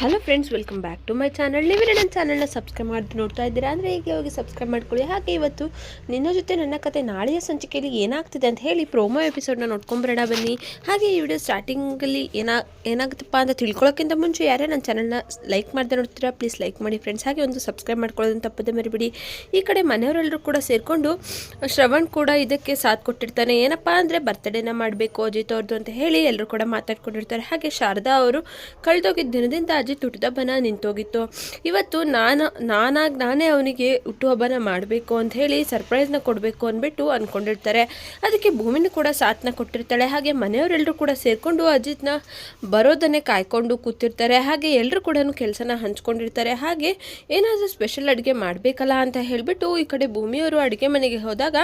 Hello friends welcome back to my channel ನೀವೇ ನನ್ನ ಚಾನಲ್ನ ಸಬ್ಸ್ಕ್ರೈಬ್ ಮಾಡಿ ನೋಡ್ತಾ ಇದ್ದೀರಾ? ಅಂದರೆ ಈಗ ಹೋಗಿ ಸಬ್ಸ್ಕ್ರೈಬ್ ಮಾಡ್ಕೊಳ್ಳಿ. ಹಾಗೆ ಇವತ್ತು ನಿನ್ನ ಜೊತೆ ನನ್ನ ಕತೆ ನಾಳೆಯ ಸಂಚಿಕೆಯಲ್ಲಿ ಏನಾಗ್ತಿದೆ ಅಂತ ಹೇಳಿ ಪ್ರೋಮೋ ಎಪಿಸೋಡ್ನ ನೋಡ್ಕೊಂಬರೋಣ ಬನ್ನಿ. ಹಾಗೆ ಈ ವಿಡಿಯೋ ಸ್ಟಾರ್ಟಿಂಗಲ್ಲಿ ಏನಾ, ಏನಾಗುತ್ತಪ್ಪ ಅಂತ ತಿಳ್ಕೊಳ್ಳೋಕ್ಕಿಂತ ಮುಂಚೆ ಯಾರೇ ನನ್ನ ಚಾನಲ್ನ ಲೈಕ್ ಮಾಡದೆ ನೋಡ್ತೀರಾ ಪ್ಲೀಸ್ ಲೈಕ್ ಮಾಡಿ ಫ್ರೆಂಡ್ಸ್ ಹಾಗೆ ಒಂದು ಸಬ್ಸ್ಕ್ರೈಬ್ ಮಾಡ್ಕೊಳ್ಳೋದನ್ನು ತಪ್ಪದೆ ಮರಿಬಿಡಿ. ಈ ಕಡೆ ಮನೆಯವರೆಲ್ಲರೂ ಕೂಡ ಸೇರಿಕೊಂಡು ಶ್ರವಣ್ ಕೂಡ ಇದಕ್ಕೆ ಸಾಥ್ ಕೊಟ್ಟಿರ್ತಾನೆ. ಏನಪ್ಪ ಅಂದರೆ ಬರ್ತ್ಡೇನ ಮಾಡಬೇಕು, ಅಜಿತ್ ಅವ್ರದ್ದು ಅಂತ ಹೇಳಿ ಎಲ್ಲರೂ ಕೂಡ ಮಾತಾಡ್ಕೊಂಡಿರ್ತಾರೆ. ಹಾಗೆ ಶಾರದಾ ಅವರು ಕಳೆದೋಗಿದ್ದ ದಿನದಿಂದ ಹುಟ್ಟುಹಬ್ಬನ ನಿಂತೋಗಿತ್ತು. ಇವತ್ತು ನಾನು, ನಾನಾಗಿ ನಾನೇ ಅವನಿಗೆ ಹುಟ್ಟುಹಬ್ಬನ ಮಾಡಬೇಕು ಅಂತ ಹೇಳಿ ಸರ್ಪ್ರೈಸ್ನ ಕೊಡಬೇಕು ಅಂದ್ಬಿಟ್ಟು ಅಂದ್ಕೊಂಡಿರ್ತಾರೆ ಅದಕ್ಕೆ ಭೂಮಿನೂ ಕೂಡ ಸಾಥ್ನ ಕೊಟ್ಟಿರ್ತಾಳೆ. ಹಾಗೆ ಮನೆಯವರೆಲ್ಲರೂ ಕೂಡ ಸೇರಿಕೊಂಡು ಅಜಿತ್ನ ಬರೋದನ್ನೇ ಕಾಯ್ಕೊಂಡು ಕೂತಿರ್ತಾರೆ. ಹಾಗೆ ಎಲ್ಲರೂ ಕೂಡ ಕೆಲಸನ ಹಂಚ್ಕೊಂಡಿರ್ತಾರೆ. ಹಾಗೆ ಏನಾದರೂ ಸ್ಪೆಷಲ್ ಅಡುಗೆ ಮಾಡಬೇಕಲ್ಲ ಅಂತ ಹೇಳಿಬಿಟ್ಟು ಈ ಕಡೆ ಭೂಮಿಯವರು ಅಡುಗೆ ಮನೆಗೆ ಹೋದಾಗ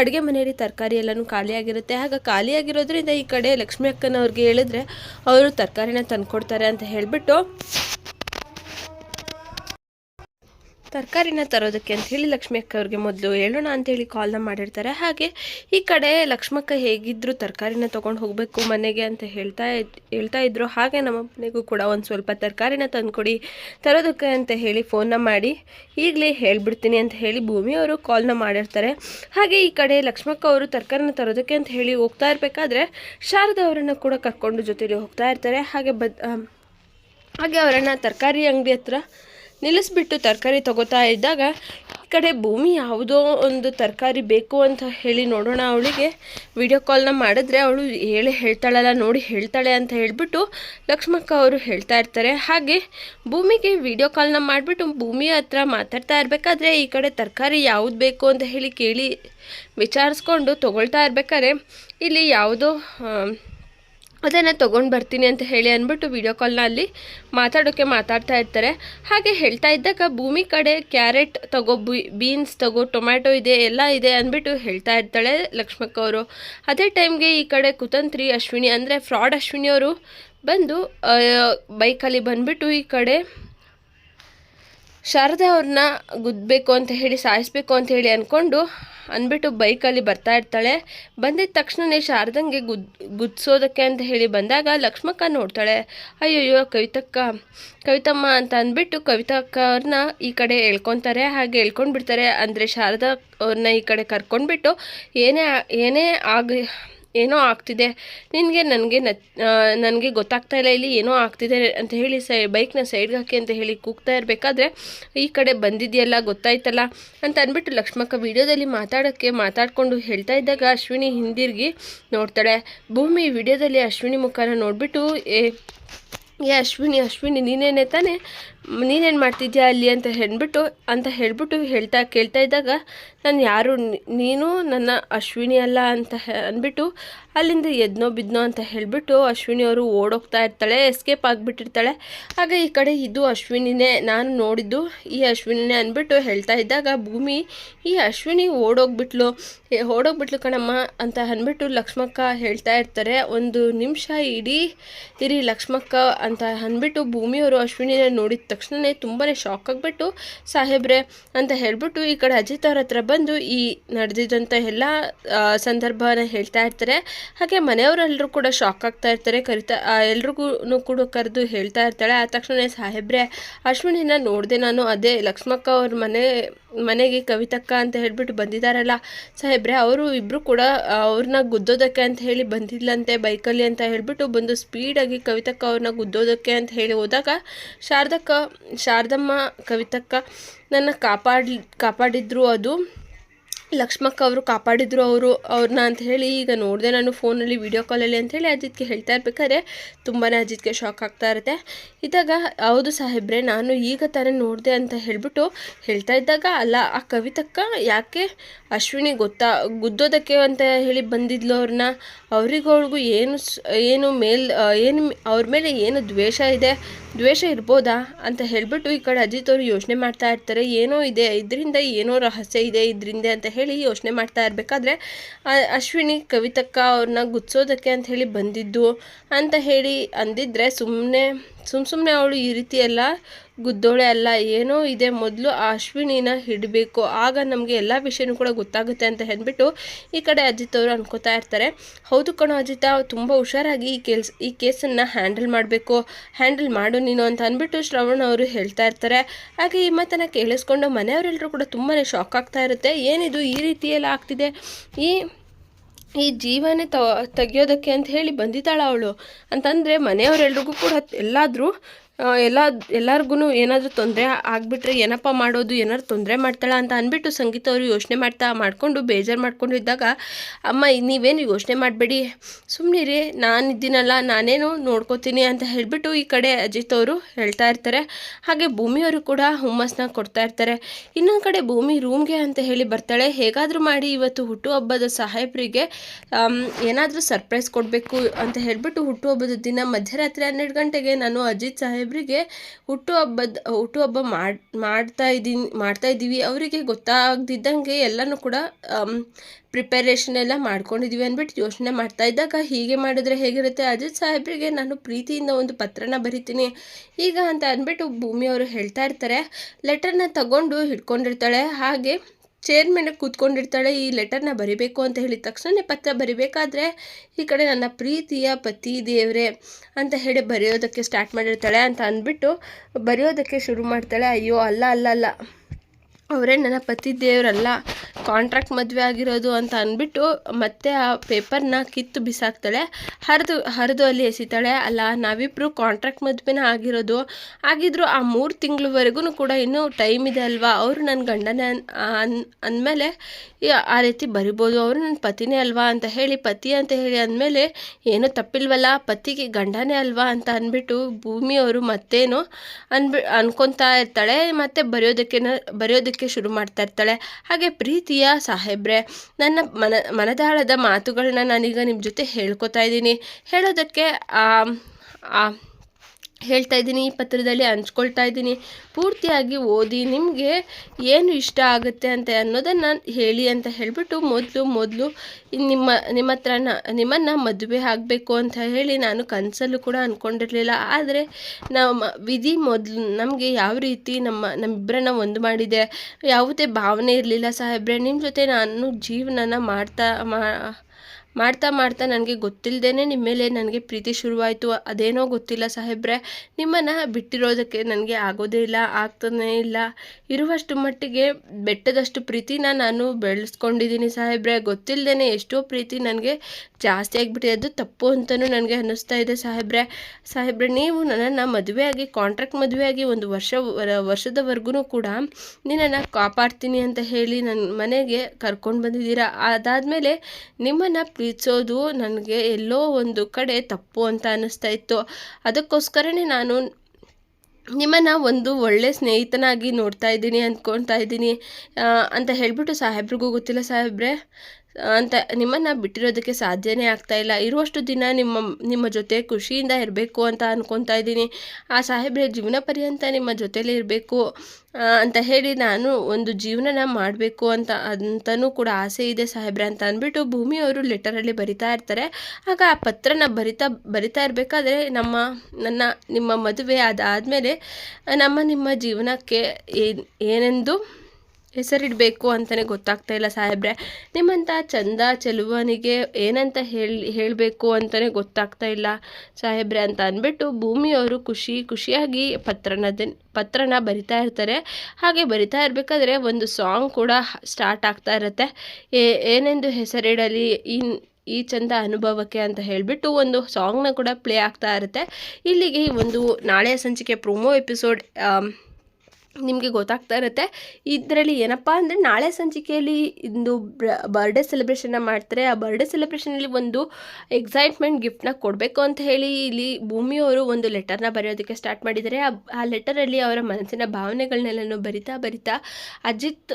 ಅಡುಗೆ ಮನೆಯಲ್ಲಿ ತರಕಾರಿ ಎಲ್ಲನೂ ಖಾಲಿಯಾಗಿರುತ್ತೆ. ಹಾಗೆ ಖಾಲಿಯಾಗಿರೋದ್ರಿಂದ ಈ ಕಡೆ ಲಕ್ಷ್ಮಿ ಅಕ್ಕನವ್ರಿಗೆ ಹೇಳಿದ್ರೆ ಅವರು ತರಕಾರಿನ ತಂದುಕೊಡ್ತಾರೆ ಅಂತ ಹೇಳಿಬಿಟ್ಟು ತರಕಾರಿನ ತರೋದಕ್ಕೆ ಅಂತ ಹೇಳಿ ಲಕ್ಷ್ಮಿ ಅಕ್ಕ ಅವ್ರಿಗೆ ಮೊದಲು ಹೇಳೋಣ ಅಂತೇಳಿ ಕಾಲ್ನ ಮಾಡಿರ್ತಾರೆ. ಹಾಗೆ ಈ ಕಡೆ ಲಕ್ಷ್ಮಕ್ಕ ಹೇಗಿದ್ರು ತರಕಾರಿನ ತೊಗೊಂಡು ಹೋಗಬೇಕು ಮನೆಗೆ ಅಂತ ಹೇಳ್ತಾ ಹೇಳ್ತಾ ಇದ್ರು. ಹಾಗೆ ನಮ್ಮ ಮನೆಗೂ ಕೂಡ ಒಂದು ಸ್ವಲ್ಪ ತರಕಾರಿನ ತಂದುಕೊಡಿ, ತರೋದಕ್ಕೆ ಅಂತ ಹೇಳಿ ಫೋನ್ನ ಮಾಡಿ, ಈಗಲೇ ಹೇಳಿಬಿಡ್ತೀನಿ ಅಂತ ಹೇಳಿ ಭೂಮಿ ಅವರು ಕಾಲ್ನ ಮಾಡಿರ್ತಾರೆ. ಹಾಗೆ ಈ ಕಡೆ ಲಕ್ಷ್ಮಕ್ಕ ಅವರು ತರಕಾರಿನ ತರೋದಕ್ಕೆ ಅಂತ ಹೇಳಿ ಹೋಗ್ತಾ ಇರಬೇಕಾದ್ರೆ ಶಾರದಾ ಅವರನ್ನು ಕೂಡ ಕರ್ಕೊಂಡು ಜೊತೆಯಲ್ಲಿ ಹೋಗ್ತಾ ಇರ್ತಾರೆ. ಹಾಗೆ ಬದ್ ಹಾಗೆ ಅವರನ್ನು ತರಕಾರಿ ಅಂಗಡಿ ಹತ್ರ ನಿಲ್ಲಿಸ್ಬಿಟ್ಟು ತರಕಾರಿ ತಗೋತಾ ಇದ್ದಾಗ ಈ ಕಡೆ ಭೂಮಿ ಯಾವುದೋ ಒಂದು ತರಕಾರಿ ಬೇಕು ಅಂತ ಹೇಳಿ ನೋಡೋಣ ಅವಳಿಗೆ. ವಿಡಿಯೋ ಕಾಲ್ನ ಮಾಡಿದ್ರೆ ಅವಳು ಹೇಳಿ ಹೇಳ್ತಾಳಲ್ಲ, ನೋಡಿ ಹೇಳ್ತಾಳೆ ಅಂತ ಹೇಳಿಬಿಟ್ಟು ಲಕ್ಷ್ಮಕ್ಕ ಅವರು ಹೇಳ್ತಾ ಇರ್ತಾರೆ. ಹಾಗೆ ಭೂಮಿಗೆ ವಿಡಿಯೋ ಕಾಲ್ನ ಮಾಡಿಬಿಟ್ಟು ಭೂಮಿ ಹತ್ರ ಮಾತಾಡ್ತಾ ಇರಬೇಕಾದ್ರೆ ಈ ಕಡೆ ತರಕಾರಿ ಯಾವುದು ಬೇಕು ಅಂತ ಹೇಳಿ ಕೇಳಿ ವಿಚಾರಿಸ್ಕೊಂಡು ತೊಗೊಳ್ತಾ ಇರ್ಬೇಕಾದ್ರೆ ಇಲ್ಲಿ ಯಾವುದೋ ಅದನ್ನು ತೊಗೊಂಡು ಬರ್ತೀನಿ ಅಂತ ಹೇಳಿ ಅಂದ್ಬಿಟ್ಟು ವಿಡಿಯೋ ಕಾಲ್ನ ಅಲ್ಲಿ ಮಾತಾಡೋಕ್ಕೆ ಮಾತಾಡ್ತಾ ಇರ್ತಾರೆ. ಹಾಗೆ ಹೇಳ್ತಾ ಇದ್ದಾಗ ಭೂಮಿ ಕಡೆ ಕ್ಯಾರೆಟ್ ತಗೋ ಬೀನ್ಸ್ ತಗೋ, ಟೊಮ್ಯಾಟೊ ಇದೆ, ಎಲ್ಲ ಇದೆ ಅಂದ್ಬಿಟ್ಟು ಹೇಳ್ತಾ ಇರ್ತಾಳೆ ಲಕ್ಷ್ಮಕ್ಕ ಅವರು. ಅದೇ ಟೈಮ್ಗೆ ಈ ಕಡೆ ಕುತಂತ್ರಿ ಅಶ್ವಿನಿ ಅಂದರೆ ಫ್ರಾಡ್ ಅಶ್ವಿನಿ ಅವರು ಬಂದು ಬೈಕಲ್ಲಿ ಬಂದುಬಿಟ್ಟು ಈ ಕಡೆ ಶಾರದಾ ಅವ್ರನ್ನ ಗುದ್ದಬೇಕು ಅಂತ ಹೇಳಿ, ಸಾಯಿಸ್ಬೇಕು ಅಂತ ಹೇಳಿ ಅಂದ್ಕೊಂಡು ಅಂದ್ಬಿಟ್ಟು ಬೈಕಲ್ಲಿ ಬರ್ತಾ ಇರ್ತಾಳೆ. ಬಂದಿದ್ದ ತಕ್ಷಣವೇ ಶಾರದಂಗೆ ಗುದ್, ಗುದ್ಸೋದಕ್ಕೆ ಅಂತ ಹೇಳಿ ಬಂದಾಗ ಲಕ್ಷ್ಮಕ್ಕ ನೋಡ್ತಾಳೆ. ಅಯ್ಯಯ್ಯೋ, ಕವಿತಕ್ಕ, ಕವಿತಮ್ಮ ಅಂತ ಅಂದ್ಬಿಟ್ಟು ಕವಿತಕ್ಕ ಅವ್ರನ್ನ ಈ ಕಡೆ ಎಳ್ಕೊತಾರೆ, ಹಾಗೆ ಎಳ್ಕೊಂಡು ಬಿಡ್ತಾರೆ ಅಂದರೆ ಶಾರದಾ ಅವ್ರನ್ನ ಈ ಕಡೆ ಕರ್ಕೊಂಡ್ಬಿಟ್ಟು ಏನೇ ಏನೇ ಆಗ ಏನೋ ಆಗ್ತಿದೆ. ನಿನಗೆ ನನಗೆ ನನಗೆ ಗೊತ್ತಾಗ್ತಾ ಇಲ್ಲ ಇಲ್ಲಿ ಏನೋ ಆಗ್ತಿದೆ ಅಂತ ಹೇಳಿ ಸೈ, ಬೈಕ್ನ ಸೈಡ್ಗೆ ಹಾಕಿ ಅಂತ ಹೇಳಿ ಕೂಗ್ತಾ ಇರಬೇಕಾದ್ರೆ ಈ ಕಡೆ ಬಂದಿದೆಯಲ್ಲ, ಗೊತ್ತಾಯ್ತಲ್ಲ ಅಂತ ಅಂದ್ಬಿಟ್ಟು ಲಕ್ಷ್ಮಕ್ಕ ವಿಡಿಯೋದಲ್ಲಿ ಮಾತಾಡೋಕ್ಕೆ ಮಾತಾಡಿಕೊಂಡು ಹೇಳ್ತಾ ಇದ್ದಾಗ ಅಶ್ವಿನಿ ಹಿಂದಿರುಗಿ ನೋಡ್ತಾಳೆ. ಭೂಮಿ ವಿಡಿಯೋದಲ್ಲಿ ಅಶ್ವಿನಿ ಮುಖನ ನೋಡಿಬಿಟ್ಟು, ಏ ಏ, ಅಶ್ವಿನಿ ಅಶ್ವಿನಿ, ನೀನೇನೆ ತಾನೇ? ನೀನೇನು ಮಾಡ್ತಿದ್ಯಾ ಅಲ್ಲಿ ಅಂತ ಹೇಳ್ಬಿಟ್ಟು ಅಂತ ಹೇಳ್ಬಿಟ್ಟು ಹೇಳ್ತಾ ಕೇಳ್ತಾ ಇದ್ದಾಗ, ನಾನು ಯಾರು ನೀನು ನನ್ನ ಅಶ್ವಿನಿ ಅಲ್ಲ ಅಂತ ಅಂದ್ಬಿಟ್ಟು ಅಲ್ಲಿಂದ ಎದ್ನೋ ಬಿದ್ನೋ ಅಂತ ಹೇಳಿಬಿಟ್ಟು ಅಶ್ವಿನಿ ಅವರು ಓಡೋಗ್ತಾ ಇರ್ತಾಳೆ ಎಸ್ಕೇಪ್ ಆಗಿಬಿಟ್ಟಿರ್ತಾಳೆ. ಆಗ ಈ ಕಡೆ ಇದು ಅಶ್ವಿನಿನೇ, ನಾನು ನೋಡಿದ್ದು ಈ ಅಶ್ವಿನಿನೇ ಅಂದ್ಬಿಟ್ಟು ಹೇಳ್ತಾ ಇದ್ದಾಗ, ಭೂಮಿ, ಈ ಅಶ್ವಿನಿ ಓಡೋಗ್ಬಿಟ್ಲು. ಓಡೋಗ್ಬಿಟ್ಲು ಕಣಮ್ಮ ಅಂತ ಅಂದ್ಬಿಟ್ಟು ಲಕ್ಷ್ಮಕ್ಕ ಹೇಳ್ತಾ ಇರ್ತಾರೆ. ಒಂದು ನಿಮಿಷ ಇಡೀ, ಇರಿ ಲಕ್ಷ್ಮಕ್ಕ ಅಂತ ಅಂದ್ಬಿಟ್ಟು ಭೂಮಿಯವರು ಅಶ್ವಿನಿನ ನೋಡಿದ ತಕ್ಷಣವೇ ತುಂಬಾ ಶಾಕ್ ಆಗಿಬಿಟ್ಟು, ಸಾಹೇಬ್ರೆ ಅಂತ ಹೇಳ್ಬಿಟ್ಟು ಈ ಕಡೆ ಅಜಿತ್ ಅವ್ರ ಹತ್ರ ಬಂದು ಈ ನಡೆದಿದ್ದಂಥ ಎಲ್ಲ ಸಂದರ್ಭನ ಹೇಳ್ತಾ ಇರ್ತಾರೆ. ಹಾಗೆ ಮನೆಯವರೆಲ್ಲರೂ ಕೂಡ ಶಾಕ್ ಆಗ್ತಾ ಇರ್ತಾರೆ, ಕರಿತಾ ಎಲ್ರಿಗೂ ಕೂಡ ಕರೆದು ಹೇಳ್ತಾ ಇರ್ತಾಳೆ. ಆ ತಕ್ಷಣ ಸಾಹೇಬ್ರೆ, ಅಶ್ವಿನಿನ ನೋಡಿದೆ ನಾನು ಅದೇ ಲಕ್ಷ್ಮಕ್ಕ ಅವ್ರ ಮನೆ, ಮನೆಗೆ ಕವಿತಕ್ಕ ಅಂತ ಹೇಳ್ಬಿಟ್ಟು ಬಂದಿದ್ದಾರಲ್ಲ ಸಾಹೇಬ್ರೆ, ಅವರು ಇಬ್ಬರು ಕೂಡ ಅವ್ರನ್ನ ಗುದ್ದೋದಕ್ಕೆ ಅಂತ ಹೇಳಿ ಬಂದಿದ್ಲಂತೆ, ಬೈಕಲ್ಲಿ ಅಂತ ಹೇಳಿಬಿಟ್ಟು ಬಂದು ಸ್ಪೀಡಾಗಿ ಕವಿತಕ್ಕ ಅವ್ರನ್ನ ಗುದ್ದೋದಕ್ಕೆ ಅಂತ ಹೇಳಿ ಹೋದಾಗ, ಶಾರದಕ್ಕ, ಶಾರದಮ್ಮ ಕವಿತಕ್ಕ ನನ್ನ ಕಾಪಾಡಿ, ಕಾಪಾಡಿದ್ರು ಅದು. ಲಕ್ಷ್ಮಕ್ಕ ಅವರು ಕಾಪಾಡಿದ್ರು ಅವರು ಅವ್ರನ್ನ ಅಂತ ಹೇಳಿ ಈಗ ನೋಡಿದೆ ನಾನು ಫೋನಲ್ಲಿ ವಿಡಿಯೋ ಕಾಲಲ್ಲಿ ಅಂತ ಹೇಳಿ ಅಜಿತ್ಗೆ ಹೇಳ್ತಾ ಇರ್ಬೇಕಾದ್ರೆ ತುಂಬಾ ಅಜಿತ್ಗೆ ಶಾಕ್ ಆಗ್ತಾ ಇರುತ್ತೆ. ಇದ್ದಾಗ ಹೌದು ಸಾಹೇಬ್ರೆ, ನಾನು ಈಗ ತಾನೇ ನೋಡಿದೆ ಅಂತ ಹೇಳ್ಬಿಟ್ಟು ಹೇಳ್ತಾ ಇದ್ದಾಗ, ಅಲ್ಲ, ಆ ಕವಿತಕ್ಕ ಯಾಕೆ ಅಶ್ವಿನಿ ಗೊತ್ತಾ, ಗುದ್ದೋದಕ್ಕೆ ಅಂತ ಹೇಳಿ ಬಂದಿದ್ಲು ಅವ್ರನ್ನ ಅವ್ರಿಗೂ ಏನು ಸ್- ಏನು ಮೇಲ್ ಏನು, ಅವ್ರ ಮೇಲೆ ಏನು ದ್ವೇಷ ಇದೆ ದ್ವೇಷ ಇರ್ಬೋದಾ ಅಂತ ಹೇಳಿಬಿಟ್ಟು ಈ ಕಡೆ ಅಜಿತ್ ಅವರು ಯೋಚನೆ ಮಾಡ್ತಾ ಇರ್ತಾರೆ. ಏನೋ ಇದೆ, ಇದರಿಂದ ಏನೋ ರಹಸ್ಯ ಇದೆ, ಇದರಿಂದ ಅಂತ ಹೇಳಿ ಯೋಚನೆ ಮಾಡ್ತಾ ಇರಬೇಕಾದ್ರೆ ಅಶ್ವಿನಿ ಕವಿತಕ್ಕ ಅವ್ರನ್ನ ಗುತ್ಸೋದಕ್ಕೆ ಅಂತ ಹೇಳಿ ಬಂದಿದ್ದು ಅಂತ ಹೇಳಿ ಅಂದಿದ್ರೆ ಸುಮ್ಮನೆ ಸುಮ್ಮ ಸುಮ್ಮನೆ ಅವಳು ಈ ರೀತಿ ಎಲ್ಲ ಗುದ್ದೋಳೆ ಅಲ್ಲ, ಏನೋ ಇದೆ. ಮೊದಲು ಆ ಅಶ್ವಿನಿನ ಹಿಡಬೇಕು. ಆಗ ನಮಗೆ ಎಲ್ಲ ವಿಷಯನೂ ಕೂಡ ಗೊತ್ತಾಗುತ್ತೆ ಅಂತ ಹೇಳ್ಬಿಟ್ಟು ಈ ಕಡೆ ಅಜಿತ್ ಅವರು ಅನ್ಕೋತಾ ಇರ್ತಾರೆ. ಹೌದು ಕಣೋ ಅಜಿತ, ತುಂಬ ಹುಷಾರಾಗಿ ಈ ಕೆಲ್ಸ ಈ ಕೇಸನ್ನು ಹ್ಯಾಂಡಲ್ ಮಾಡಬೇಕು. ಹ್ಯಾಂಡಲ್ ಮಾಡು ನೀನು ಅಂತ ಅಂದ್ಬಿಟ್ಟು ಶ್ರವಣ್ ಅವರು ಹೇಳ್ತಾ ಇರ್ತಾರೆ. ಹಾಗೆ ಈ ಮಾತನ್ನು ಕೇಳಿಸ್ಕೊಂಡು ಮನೆಯವರೆಲ್ಲರೂ ಕೂಡ ತುಂಬಾ ಶಾಕ್ ಆಗ್ತಾ ಇರುತ್ತೆ. ಏನಿದು ಈ ರೀತಿಯೆಲ್ಲ ಆಗ್ತಿದೆ? ಈ ಈ ಜೀವನೇ ತೆಗಿಯೋದಕ್ಕೆ ಅಂತ ಹೇಳಿ ಬಂದಿದ್ದಾಳ ಅವಳು. ಅಂತಂದರೆ ಮನೆಯವರೆಲ್ರಿಗೂ ಕೂಡ ಎಲ್ಲಾದರೂ ಎಲ್ಲ ಎಲ್ಲರಿಗೂ ಏನಾದರೂ ತೊಂದರೆ ಆಗಿಬಿಟ್ರೆ ಏನಪ್ಪ ಮಾಡೋದು, ಏನಾದ್ರು ತೊಂದರೆ ಮಾಡ್ತಾಳ ಅಂತ ಅಂದ್ಬಿಟ್ಟು ಸಂಗೀತ ಅವರು ಯೋಚನೆ ಮಾಡ್ತಾ ಮಾಡಿಕೊಂಡು ಬೇಜಾರು ಮಾಡ್ಕೊಂಡು ಇದ್ದಾಗ, ಅಮ್ಮ ನೀವೇನು ಯೋಚನೆ ಮಾಡಬೇಡಿ. ಸುಮ್ಮನಿರಿ ನಾನು ಇದ್ದೀನಲ್ಲ, ನಾನೇನು ನೋಡ್ಕೋತೀನಿ ಅಂತ ಹೇಳಿಬಿಟ್ಟು ಈ ಕಡೆ ಅಜಿತ್ ಅವರು ಹೇಳ್ತಾ ಇರ್ತಾರೆ. ಹಾಗೆ ಭೂಮಿಯವರು ಕೂಡ ಹುಮ್ಮಸ್ಸನ್ನ ಕೊಡ್ತಾ ಇರ್ತಾರೆ. ಇನ್ನೊಂದು ಕಡೆ ಭೂಮಿ ರೂಮ್ಗೆ ಅಂತ ಹೇಳಿ ಬರ್ತಾಳೆ. ಹೇಗಾದರೂ ಮಾಡಿ ಇವತ್ತು ಹುಟ್ಟುಹಬ್ಬದ ಸಾಹೇಬರಿಗೆ ಏನಾದರೂ ಸರ್ಪ್ರೈಸ್ ಕೊಡಬೇಕು ಅಂತ ಹೇಳಿಬಿಟ್ಟು ಹುಟ್ಟುಹಬ್ಬದ ದಿನ ಮಧ್ಯರಾತ್ರಿ ಹನ್ನೆರಡು ಗಂಟೆಗೆ ನಾನು ಅಜಿತ್ ಸಾಹೇಬ್ ಒಬ್ಬರಿಗೆ ಹುಟ್ಟುಹಬ್ಬದ, ಹುಟ್ಟುಹಬ್ಬ ಮಾಡಿ, ಮಾಡ್ತಾ ಇದ್ದೀನಿ, ಮಾಡ್ತಾ ಇದ್ದೀವಿ. ಅವರಿಗೆ ಗೊತ್ತಾಗದಿದ್ದಂಗೆ ಎಲ್ಲನೂ ಕೂಡ ಪ್ರಿಪರೇಷನ್ ಎಲ್ಲ ಮಾಡ್ಕೊಂಡಿದ್ದೀವಿ ಅಂದ್ಬಿಟ್ಟು ಯೋಚನೆ ಮಾಡ್ತಾ ಇದ್ದಾಗ ಹೀಗೆ ಮಾಡಿದ್ರೆ ಹೇಗಿರುತ್ತೆ? ಅಜಿತ್ ಸಾಹೇಬ್ರಿಗೆ ನಾನು ಪ್ರೀತಿಯಿಂದ ಒಂದು ಪತ್ರನ ಬರಿತೀನಿ. ಈಗ ಅಂತ ಅಂದ್ಬಿಟ್ಟು ಭೂಮಿಯವರು ಹೇಳ್ತಾ ಇರ್ತಾರೆ. ಲೆಟರ್ನ ತಗೊಂಡು ಹಿಡ್ಕೊಂಡಿರ್ತಾಳೆ. ಹಾಗೆ ಚೇರ್ ಮೇಲೆ ಕೂತ್ಕೊಂಡಿರ್ತಾಳೆ, ಈ ಲೆಟರ್ನ ಬರಿಬೇಕು ಅಂತ ಹೇಳಿದ ತಕ್ಷಣನೇ ಪತ್ರ ಬರಿಬೇಕಾದ್ರೆ, ಈ ಕಡೆ ನನ್ನ ಪ್ರೀತಿಯ ಪತಿ ದೇವರೇ ಅಂತ ಹೇಳಿ ಬರೆಯೋದಕ್ಕೆ ಸ್ಟಾರ್ಟ್ ಮಾಡಿರ್ತಾಳೆ ಅಂತ ಅಂದ್ಬಿಟ್ಟು ಬರೆಯೋದಕ್ಕೆ ಶುರು ಮಾಡ್ತಾಳೆ. ಅಯ್ಯೋ, ಅಲ್ಲ ಅಲ್ಲ ಅಲ್ಲ. ಅವರೇ ನನ್ನ ಪತಿ ದೇವರಲ್ಲ ಕಾಂಟ್ರಾಕ್ಟ್ ಮದುವೆ ಆಗಿರೋದು ಅಂತ ಅಂದ್ಬಿಟ್ಟು ಮತ್ತೆ ಆ ಪೇಪರ್ನ ಕಿತ್ತು ಬಿಸಾಕ್ತಾಳೆ. ಹರಿದು ಹರಿದು ಅಲ್ಲಿ ಎಸಿತಾಳೆ. ಅಲ್ಲ ನಾವಿಬ್ಬರು ಕಾಂಟ್ರಾಕ್ಟ್ ಮದುವೆನ ಆಗಿರೋದು. ಆಗಿದ್ರು ಆ ಮೂರು ತಿಂಗಳವರೆಗೂ ಕೂಡ ಇನ್ನೂ ಟೈಮ್ ಇದೆ ಅಲ್ವಾ? ಅವರು ನನ್ನ ಗಂಡನೇ ಅನ್ ಅಂದಮೇಲೆ ಆ ರೀತಿ ಬರಿಬೋದು. ಅವರು ನನ್ನ ಪತಿನೇ ಅಲ್ವಾ ಅಂತ ಹೇಳಿ, ಪತಿ ಅಂತ ಹೇಳಿ ಅಂದಮೇಲೆ, ಏನೂ ತಪ್ಪಿಲ್ವಲ್ಲ? ಪತಿಗೆ ಗಂಡನೇ ಅಲ್ವಾ ಅಂತ ಅಂದ್ಬಿಟ್ಟು ಭೂಮಿಯವರು ಮತ್ತೇನು ಅನ್ಬಿ ಅನ್ಕೊತಾ ಇರ್ತಾಳೆ. ಮತ್ತು ಬರೆಯೋದಕ್ಕೆ ಬರೆಯೋದಕ್ಕೆ ಶುರು ಮಾಡ್ತಾ ಇರ್ತಾಳೆ. ಹಾಗೆ ಪ್ರೀತಿಯ ಸಾಹೇಬ್ರೆ, ನನ್ನ ಮನ, ಮನದಾಳದ ಮಾತುಗಳನ್ನ ನಾನೀಗ ನಿಮ್ಮ ಜೊತೆ ಹೇಳ್ಕೊತಾ ಇದ್ದೀನಿ. ಹೇಳೋದಕ್ಕೆ ಹೇಳ್ತಾ ಇದ್ದೀನಿ, ಈ ಪತ್ರದಲ್ಲಿ ಹಂಚ್ಕೊಳ್ತಾ ಇದ್ದೀನಿ. ಪೂರ್ತಿಯಾಗಿ ಓದಿ ನಿಮಗೆ ಏನು ಇಷ್ಟ ಆಗುತ್ತೆ ಅಂತ ಅನ್ನೋದನ್ನು ಹೇಳಿ ಅಂತ ಹೇಳಿಬಿಟ್ಟು ಮೊದಲು ಮೊದಲು ನಿಮ್ಮ ನಿಮ್ಮ ಹತ್ರ ನಿಮ್ಮನ್ನು ಮದುವೆ ಆಗಬೇಕು ಅಂತ ಹೇಳಿ ನಾನು ಕನಸಲ್ಲೂ ಕೂಡ ಅಂದ್ಕೊಂಡಿರಲಿಲ್ಲ ಆದರೆ ನಮ್ಮ ವಿಧಿ ಮೊದಲು ನಮಗೆ ಯಾವ ರೀತಿ ನಮ್ಮ ನಮ್ಮಿಬ್ಬರನ್ನ ಒಂದು ಮಾಡಿದೆ, ಯಾವುದೇ ಭಾವನೆ ಇರಲಿಲ್ಲ ಸಾಹೇಬ್ರೆ. ನಿಮ್ಮ ಜೊತೆ ನಾನು ಜೀವನನ ಮಾಡ್ತಾ, ಮಾ ಮಾಡ್ತಾ ಮಾಡ್ತಾ ನನಗೆ ಗೊತ್ತಿಲ್ಲದೇ ನಿಮ್ಮ ಮೇಲೆ ನನಗೆ ಪ್ರೀತಿ ಶುರುವಾಯಿತು. ಅದೇನೋ ಗೊತ್ತಿಲ್ಲ ಸಾಹೇಬ್ರೆ. ನಿಮ್ಮನ್ನು ಬಿಟ್ಟಿರೋದಕ್ಕೆ ನನಗೆ ಆಗೋದೇ ಇಲ್ಲ, ಆಗ್ತಾನೇ ಇಲ್ಲ. ಇರುವಷ್ಟು ಮಟ್ಟಿಗೆ ಬೆಟ್ಟದಷ್ಟು ಪ್ರೀತಿನ ನಾನು ಬೆಳೆಸ್ಕೊಂಡಿದ್ದೀನಿ ಸಾಹೇಬ್ರೆ. ಗೊತ್ತಿಲ್ಲದೇ ಎಷ್ಟೋ ಪ್ರೀತಿ ನನಗೆ ಜಾಸ್ತಿ ಆಗಿಬಿಟ್ಟಿದೆ. ಅದು ತಪ್ಪು ಅಂತಲೂ ನನಗೆ ಅನ್ನಿಸ್ತಾ ಇದೆ ಸಾಹೇಬ್ರೆ. ಸಾಹೇಬ್ರೆ, ನೀವು ನನ್ನನ್ನು ಮದುವೆಯಾಗಿ ಕಾಂಟ್ರಾಕ್ಟ್ ಮದುವೆಯಾಗಿ ಒಂದು ವರ್ಷ ವರ್ಷದವರೆಗೂ ಕೂಡ ನಿನ್ನನ್ನು ಕಾಪಾಡ್ತೀನಿ ಅಂತ ಹೇಳಿ ನನ್ನ ಮನೆಗೆ ಕರ್ಕೊಂಡು ಬಂದಿದ್ದೀರಾ? ಅದಾದಮೇಲೆ ನಿಮ್ಮನ್ನು ಪ್ರೀತಿಸೋದು ನನಗೆ ಎಲ್ಲೋ ಒಂದು ಕಡೆ ತಪ್ಪು ಅಂತ ಅನ್ನಿಸ್ತಾ ಇತ್ತು. ಅದಕ್ಕೋಸ್ಕರನೇ ನಾನು ನಿಮ್ಮನ್ನು ಒಂದು ಒಳ್ಳೆ ಸ್ನೇಹಿತನಾಗಿ ನೋಡ್ತಾ ಇದ್ದೀನಿ, ಅಂದ್ಕೊಳ್ತಾ ಇದ್ದೀನಿ. ಅಂತ ಹೇಳಿಬಿಟ್ಟು ಸಾಹೇಬ್ರಿಗೂ ಗೊತ್ತಿಲ್ಲ ಸಾಹೇಬ್ರೆ. ಅಂತ ನಿಮ್ಮನ್ನು ಬಿಟ್ಟಿರೋದಕ್ಕೆ ಸಾಧ್ಯನೇ ಆಗ್ತಾ ಇಲ್ಲ. ಇರುವಷ್ಟು ದಿನ ನಿಮ್ಮ ನಿಮ್ಮ ಜೊತೆ ಖುಷಿಯಿಂದ ಇರಬೇಕು ಅಂತ ಅನ್ಕೊತಾ ಇದ್ದೀನಿ. ಆ ಸಾಹೇಬ್ರೆ, ಜೀವನ ಪರ್ಯಂತ ನಿಮ್ಮ ಜೊತೇಲಿ ಇರಬೇಕು ಅಂತ ಹೇಳಿ ನಾನು ಒಂದು ಜೀವನನ ಮಾಡಬೇಕು ಅಂತ ಅಂತಲೂ ಕೂಡ ಆಸೆ ಇದೆ ಸಾಹೇಬ್ರೆ ಅಂತ ಅಂದ್ಬಿಟ್ಟು ಭೂಮಿಯವರು ಲೆಟರಲ್ಲಿ ಬರಿತಾ ಇರ್ತಾರೆ. ಆಗ ಆ ಪತ್ರನ ಬರಿತಾ ಬರಿತಾ ಇರಬೇಕಾದ್ರೆ ನಮ್ಮ, ನನ್ನ, ನಿಮ್ಮ ಮದುವೆ ಅದಾದಮೇಲೆ ನಮ್ಮ, ನಿಮ್ಮ ಜೀವನಕ್ಕೆ ಏನು, ಏನೆಂದು ಹೆಸರಿಡಬೇಕು ಅಂತಲೇ ಗೊತ್ತಾಗ್ತಾ ಇಲ್ಲ ಸಾಹೇಬ್ರೆ. ನಿಮ್ಮಂಥ ಚಂದ ಚೆಲುವನಿಗೆ ಏನಂತ ಹೇಳಿ, ಹೇಳಬೇಕು ಅಂತಲೇ ಗೊತ್ತಾಗ್ತಾ ಇಲ್ಲ ಸಾಹೇಬ್ರೆ ಅಂತ ಅಂದ್ಬಿಟ್ಟು ಭೂಮಿಯವರು ಖುಷಿ, ಖುಷಿಯಾಗಿ ಪತ್ರನ ಪತ್ರನ ಬರಿತಾ ಇರ್ತಾರೆ. ಹಾಗೆ ಬರಿತಾ ಇರಬೇಕಾದ್ರೆ ಒಂದು ಸಾಂಗ್ ಕೂಡ ಸ್ಟಾರ್ಟ್ ಆಗ್ತಾ ಇರುತ್ತೆ. ಏನೆಂದು ಹೆಸರಿಡಲಿ ಈ ಈ ಚಂದ ಅನುಭವಕ್ಕೆ ಅಂತ ಹೇಳಿಬಿಟ್ಟು ಒಂದು ಸಾಂಗ್ನ ಕೂಡ ಪ್ಲೇ ಆಗ್ತಾ ಇರುತ್ತೆ. ಇಲ್ಲಿಗೆ ಒಂದು ನಾಳೆಯ ಸಂಚಿಕೆ ಪ್ರೊಮೋ ಎಪಿಸೋಡ್ ನಿಮಗೆ ಗೊತ್ತಾಗ್ತಾ ಇರುತ್ತೆ. ಇದರಲ್ಲಿ ಏನಪ್ಪ ಅಂದರೆ ನಾಳೆ ಸಂಚಿಕೆಯಲ್ಲಿ ಇಂದು ಬರ್ಡೇ ಸೆಲೆಬ್ರೇಷನ್ನ ಮಾಡ್ತಾರೆ. ಆ ಬರ್ಡೇ ಸೆಲೆಬ್ರೇಷನಲ್ಲಿ ಒಂದು ಎಕ್ಸೈಟ್ಮೆಂಟ್ ಗಿಫ್ಟ್ನ ಕೊಡಬೇಕು ಅಂತ ಹೇಳಿ ಇಲ್ಲಿ ಭೂಮಿಯವರು ಒಂದು ಲೆಟರ್ನ ಬರೆಯೋದಕ್ಕೆ ಸ್ಟಾರ್ಟ್ ಮಾಡಿದ್ದಾರೆ. ಆ ಲೆಟರಲ್ಲಿ ಅವರ ಮನಸ್ಸಿನ ಭಾವನೆಗಳನ್ನೆಲ್ಲನೂ ಬರಿತಾ ಬರಿತಾ ಅಜಿತ್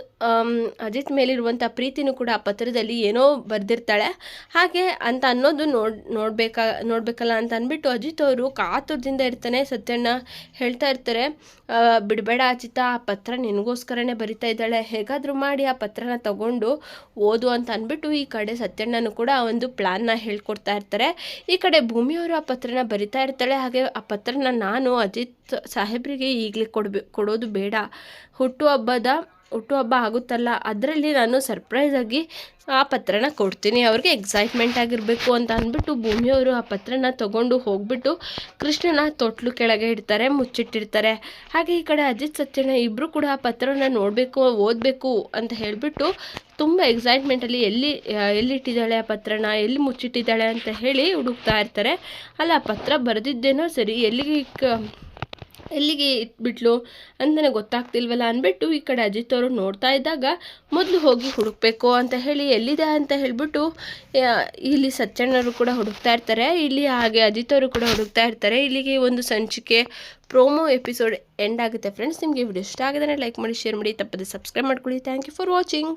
ಅಜಿತ್ ಮೇಲಿರುವಂಥ ಪ್ರೀತಿನೂ ಕೂಡ ಆ ಪತ್ರದಲ್ಲಿ ಏನೋ ಬರೆದಿರ್ತಾಳೆ. ಹಾಗೆ ಅಂತ ಅನ್ನೋದು ನೋಡ್, ನೋಡ್ಬೇಕಾ, ನೋಡಬೇಕಲ್ಲ ಅಂತ ಅಂದ್ಬಿಟ್ಟು ಅಜಿತ್ ಅವರು ಕಾತುರದಿಂದ ಇರ್ತಾನೆ ಸತ್ಯಣ್ಣ ಹೇಳ್ತಾ ಇರ್ತಾರೆ. ಬಿಡಬೇಡ ಅಜಿತ್ ಅಜಿತ ಆ ಪತ್ರ ನಿನಗೋಸ್ಕರನೇ ಬರಿತಾ ಇದ್ದಾಳೆ. ಹೇಗಾದರೂ ಮಾಡಿ ಆ ಪತ್ರನ ತಗೊಂಡು ಓದು ಅಂತ ಅಂದ್ಬಿಟ್ಟು ಈ ಕಡೆ ಸತ್ಯಣ್ಣನು ಕೂಡ ಒಂದು ಪ್ಲ್ಯಾನ್ನ ಹೇಳ್ಕೊಡ್ತಾ ಇರ್ತಾರೆ. ಈ ಕಡೆ ಭೂಮಿಯವರು ಆ ಪತ್ರನ ಬರಿತಾ ಇರ್ತಾಳೆ. ಹಾಗೆ ಆ ಪತ್ರನ ನಾನು ಅಜಿತ್ ಸಾಹೇಬ್ರಿಗೆ ಈಗಲೇ ಕೊಡ್ಬೇ ಕೊಡೋದು ಬೇಡ. ಹುಟ್ಟುಹಬ್ಬದ ಹುಟ್ಟುಹಬ್ಬ ಆಗುತ್ತಲ್ಲ, ಅದರಲ್ಲಿ ನಾನು ಸರ್ಪ್ರೈಸಾಗಿ ಆ ಪತ್ರನ ಕೊಡ್ತೀನಿ. ಅವ್ರಿಗೆ ಎಕ್ಸೈಟ್ಮೆಂಟ್ ಆಗಿರಬೇಕು ಅಂತ ಅಂದ್ಬಿಟ್ಟು ಭೂಮಿಯವರು ಆ ಪತ್ರನ ತಗೊಂಡು ಹೋಗ್ಬಿಟ್ಟು ಕೃಷ್ಣನ ತೊಟ್ಲು ಕೆಳಗೆ ಇಡ್ತಾರೆ, ಮುಚ್ಚಿಟ್ಟಿರ್ತಾರೆ. ಹಾಗೆ ಈ ಕಡೆ ಅಜಿತ್ ಸತ್ಯನ ಇಬ್ಬರು ಕೂಡ ಆ ಪತ್ರನ ನೋಡಬೇಕು, ಓದಬೇಕು ಅಂತ ಹೇಳಿಬಿಟ್ಟು ತುಂಬ ಎಕ್ಸೈಟ್ಮೆಂಟಲ್ಲಿ ಎಲ್ಲಿ, ಎಲ್ಲಿಟ್ಟಿದ್ದಾಳೆ ಆ ಪತ್ರನ, ಎಲ್ಲಿ ಮುಚ್ಚಿಟ್ಟಿದ್ದಾಳೆ ಅಂತ ಹೇಳಿ ಹುಡುಕ್ತಾ ಇರ್ತಾರೆ. ಅಲ್ಲ, ಆ ಪತ್ರ ಬರೆದಿದ್ದೇನೋ ಸರಿ, ಎಲ್ಲಿಗೆ ಎಲ್ಲಿಗೆ ಇಟ್ಬಿಟ್ಲು ಅಂತಲೇ ಗೊತ್ತಾಗ್ತಿಲ್ವಲ್ಲ ಅಂದ್ಬಿಟ್ಟು ಈ ಕಡೆ ಅಜಿತ್ ಅವರು ನೋಡ್ತಾ ಇದ್ದಾಗ ಮೊದಲು ಹೋಗಿ ಹುಡುಕ್ಬೇಕು ಅಂತ ಹೇಳಿ ಎಲ್ಲಿದೆ ಅಂತ ಹೇಳಿಬಿಟ್ಟು ಇಲ್ಲಿ ಸಚ್ಚಣ್ಣರು ಕೂಡ ಹುಡುಕ್ತಾ ಇರ್ತಾರೆ, ಇಲ್ಲಿ ಹಾಗೆ ಅಜಿತ್ ಅವರು ಕೂಡ ಹುಡುಕ್ತಾ ಇರ್ತಾರೆ. ಇಲ್ಲಿಗೆ ಒಂದು ಸಂಚಿಕೆ ಪ್ರೋಮೋ ಎಪಿಸೋಡ್ ಎಂಡ್ ಆಗುತ್ತೆ. ಫ್ರೆಂಡ್ಸ್ ನಿಮಗೆ ವಿಡಿಯೋ ಇಷ್ಟ ಆಗಿದ್ರೆ ಲೈಕ್ ಮಾಡಿ ಶೇರ್ ಮಾಡಿ, ತಪ್ಪದೆ ಸಬ್ಸ್ಕ್ರೈಬ್ ಮಾಡ್ಕೊಳ್ಳಿ. Thank you for watching